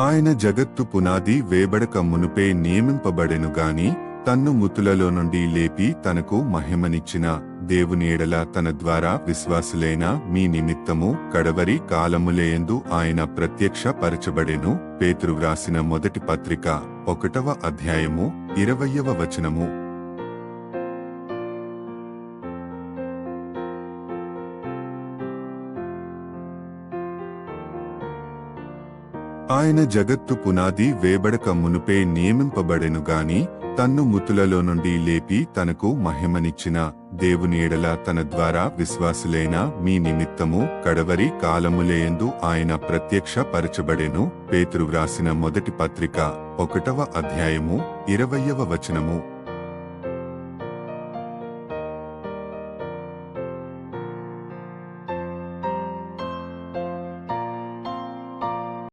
ఆయన జగత్తు పునాది వేబడక మునుపే నియమింపబడెను గాని తన్ను ముతులలో నుండి లేపి తనకు మహిమనిచ్చిన దేవునీడల తన ద్వారా విశ్వాసులైన మీ నిమిత్తము కడవరి కాలములేయందు ఆయన ప్రత్యక్ష పరచబడెను పేతురు వ్రాసిన మొదటి పత్రిక ఒకటవ అధ్యాయము ఇరవయవ వచనము. ఆయన జగత్తు పునాది వేబడక మునుపే నియమింపబడెను గాని తన్ను ముతులలో నుండి లేపి తనకు మహిమనిచ్చిన దేవునీడల తన ద్వారా విశ్వాసులైన మీ నిమిత్తము కడవరి కాలములేయందు ఆయన ప్రత్యక్ష పరచబడెను పేతురు వ్రాసిన మొదటి పత్రిక ఒకటవ అధ్యాయము ఇరవయవ వచనము.